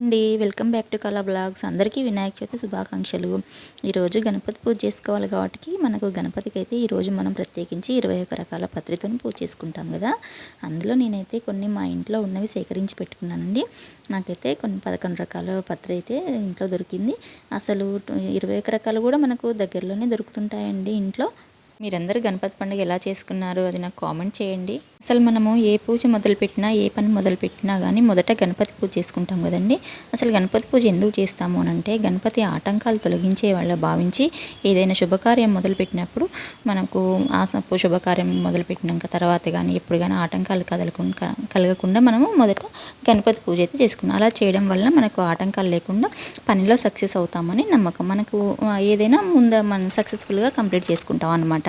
అండి. Welcome back to Kala blogs. అందరికీ వినాయక చవితి శుభాకాంక్షలు. ఈరోజు గణపతి పూజ చేసుకోవాలి కాబట్టి మనకు గణపతికి అయితే ఈరోజు మనం ప్రత్యేకించి ఇరవై ఒక రకాల పత్రితోని పూజ చేసుకుంటాం కదా. అందులో నేనైతే కొన్ని మా ఇంట్లో ఉన్నవి సేకరించి పెట్టుకున్నానండి. నాకైతే కొన్ని పదకొండు రకాల పత్రి అయితే ఇంట్లో దొరికింది. అసలు ఇరవై ఒక రకాలు కూడా మనకు దగ్గరలోనే దొరుకుతుంటాయండి ఇంట్లో. మీరందరూ గణపతి పండుగ ఎలా చేసుకున్నారు అది నాకు కామెంట్ చేయండి. అసలు మనము ఏ పూజ మొదలుపెట్టినా ఏ పని మొదలుపెట్టినా కానీ మొదట గణపతి పూజ చేసుకుంటాం కదండి. అసలు గణపతి పూజ ఎందుకు చేస్తాము అని అంటే గణపతి ఆటంకాలు తొలగించే వాళ్ళ భావించి ఏదైనా శుభకార్యం మొదలుపెట్టినప్పుడు మనకు ఆ శుభకార్యం మొదలుపెట్టినాక తర్వాత కానీ ఎప్పుడు కానీ ఆటంకాలు కదలకుండా కలగకుండా మనము మొదట గణపతి పూజ అయితే చేసుకున్నాం. అలా చేయడం వల్ల మనకు ఆటంకాలు లేకుండా పనిలో సక్సెస్ అవుతామని నమ్మకం. మనకు ఏదైనా ముందు మనం సక్సెస్ఫుల్గా కంప్లీట్ చేసుకుంటాం అనమాట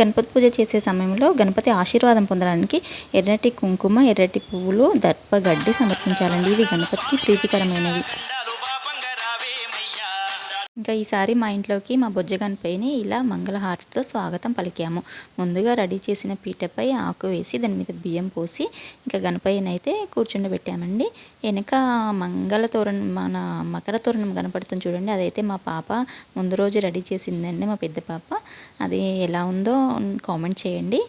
గణపతి పూజ చేసే సమయంలో గణపతి ఆశీర్వాదం పొందడానికి ఎర్రటి కుంకుమ ఎర్రటి పువ్వులు దర్పగడ్డి సమర్పించాలండి. ఇవి గణపతికి ప్రీతికరమైనవి. ఇంకా ఈసారి మా ఇంట్లోకి మా బొజ్జగనిపైని ఇలా మంగళహారతితో స్వాగతం పలికాము. ముందుగా రెడీ చేసిన పీటపై ఆకు వేసి దాని మీద బియ్యం పోసి ఇంకా గణపయ్యని అయితే కూర్చుండబెట్టామండి. వెనక మంగళ తోరణం మన మకర తోరణం కనపడుతుంది చూడండి. అదైతే మా పాప ముందు రోజు రెడీ చేసిందండి మా పెద్ద పాప. అది ఎలా ఉందో కామెంట్ చేయండి.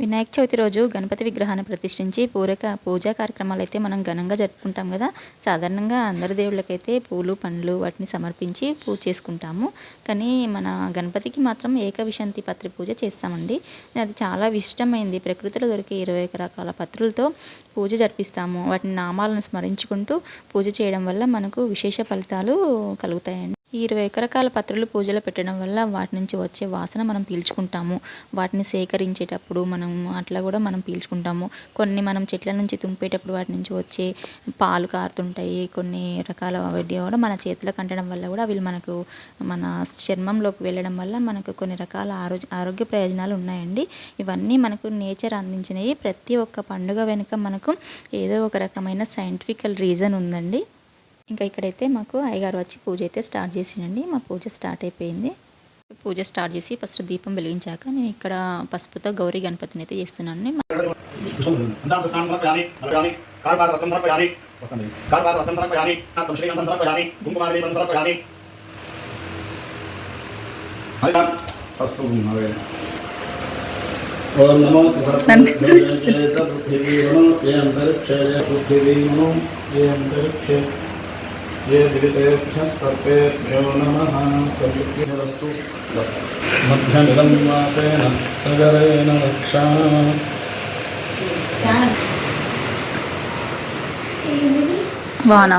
వినాయక చవితి రోజు గణపతి విగ్రహాన్ని ప్రతిష్ఠించి పూరక పూజా కార్యక్రమాలు అయితే మనం ఘనంగా జరుపుకుంటాం కదా. సాధారణంగా అందరి దేవుళ్ళకైతే పూలు పండ్లు వాటిని సమర్పించి పూజ చేసుకుంటాము. కానీ మన గణపతికి మాత్రం ఏకవిశంతి పత్రి పూజ చేస్తామండి. అది చాలా ఇష్టమైంది ప్రకృతిలో దొరికే ఇరవై ఒక రకాల పత్రులతో పూజ జరిపిస్తాము. వాటిని నామాలను స్మరించుకుంటూ పూజ చేయడం వల్ల మనకు విశేష ఫలితాలు కలుగుతాయండి. ఈ ఇరవై ఒక రకాల పత్రులు పూజలో పెట్టడం వల్ల వాటి నుంచి వచ్చే వాసన మనం పీల్చుకుంటాము. వాటిని సేకరించేటప్పుడు మనం అట్లా కూడా మనం పీల్చుకుంటాము. కొన్ని మనం చెట్ల నుంచి తుంపేటప్పుడు వాటి నుంచి వచ్చే పాలు కారుతుంటాయి. కొన్ని రకాల వాటి కూడా మన చేతులకు అంటడం వల్ల కూడా అవి మనకు మన చర్మంలోకి వెళ్ళడం వల్ల మనకు కొన్ని రకాల ఆరోగ్య ఆరోగ్య ప్రయోజనాలు ఉన్నాయండి. ఇవన్నీ మనకు నేచర్ అందించినవి. ప్రతి ఒక్క పండుగ వెనుక మనకు ఏదో ఒక రకమైన సైంటిఫికల్ రీజన్ ఉందండి. ఇంకా ఇక్కడైతే మాకు అయ్యగారు వచ్చి పూజ అయితే స్టార్ట్ చేసిండండి. మా పూజ స్టార్ట్ అయిపోయింది. పూజ స్టార్ట్ చేసి ఫస్ట్ దీపం వెలిగించాక నేను ఇక్కడ పసుపుతో గౌరీ గణపతిని అయితే చేస్తున్నాను అంతాంత ఓం నమో ఏ అంతరిక్షే ఏ అంతరిక్షే येभ्यः सर्पेभ्यो नमः प्रयुक्तिरस्तु सगरेण रक्षा वाना।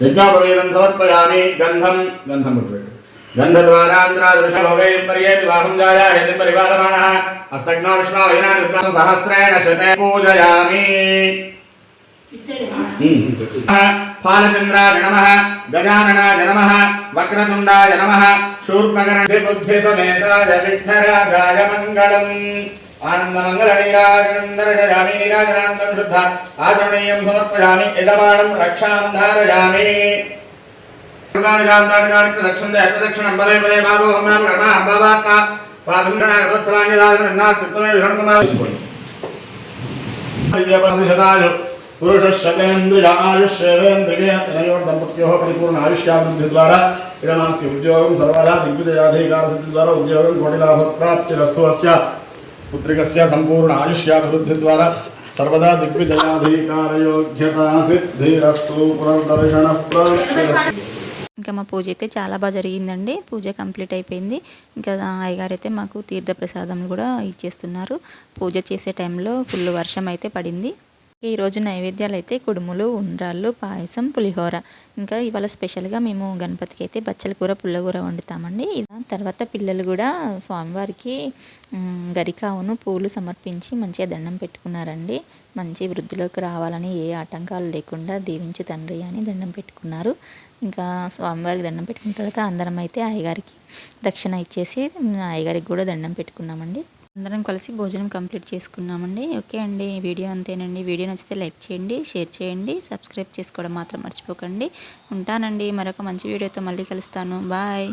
యజ్ఞోపవీతం సమర్పయామి గంధం గంధం పర్యే వివాహం జాయాయతి పరివారమాణः అస్తగ్నో విశ్వావైనానుగ్నం సహస్రేణ శతే పూజయామి ఫాలచంద్రాయ నమః గజాననాయ నమః వక్రతుండాయ నమః శూర్పకరణి బుద్ధిసమేతాయ విఘ్నరాజాయ మంగళం ఆనందమంగళనీరాజనందరజయామి నీరాజనాంతం శుద్ధ ఆచరణీయం సమర్పయామి యజమానం రక్షాం ధారయామి. దక్షిణ దక్షిణం పదే పదే బాబు హోమాం కర్మ అంబాబాత్మ పాపించడాన్ని దివ్యపరిషదాయు పురుషశతేంద్రియ ఆయుష్యేంద్రియ దంపత్యోः పరిపూర్ణ ఆయుష్యాభివృద్ధి ద్వారా ఇదమాస్య ఉద్యోగం పుత్రికస్య సంపూర్ణ ఆయుష్యాభివృద్ధి ద్వారా సర్వదా దిగ్విజయాధికారయోగ్యతా సిద్ధిరస్తు పునర్దర్శన ఇంకా మా పూజ అయితే చాలా బాగా జరిగిందండి. పూజ కంప్లీట్ అయిపోయింది. ఇంకా అయ్యగారు అయితే మాకు తీర్థప్రసాదం కూడా ఇచ్చేస్తున్నారు. పూజ చేసే టైంలో ఫుల్ వర్షం అయితే పడింది. ఈరోజు నైవేద్యాలు అయితే కుడుములు ఉండ్రాళ్ళు పాయసం పులిహోర. ఇంకా ఇవాళ స్పెషల్గా మేము గణపతికి అయితే బచ్చల కూర పుల్లగూర వండుతామండి. తర్వాత పిల్లలు కూడా స్వామివారికి గరికావును పూలు సమర్పించి మంచిగా దండం పెట్టుకున్నారండి. మంచి వృద్ధిలోకి రావాలని ఏ ఆటంకాలు లేకుండా దీవించు తండ్రి అని దండం పెట్టుకున్నారు. ఇంకా స్వామివారికి దండం పెట్టుకున్న తర్వాత అందరం అయితే అయ్యగారికి దక్షిణ ఇచ్చేసి అయ్యగారికి కూడా దండం పెట్టుకున్నామండి. అందరం కలిసి భోజనం కంప్లీట్ చేసుకున్నామండి. ఓకే అండి. వీడియో అంతేనండి. వీడియో నచ్చితే లైక్ చేయండి షేర్ చేయండి సబ్స్క్రైబ్ చేసుకోవడం మాత్రం మర్చిపోకండి. ఉంటానండి. మరొక మంచి వీడియోతో మళ్ళీ కలుస్తాను. బాయ్.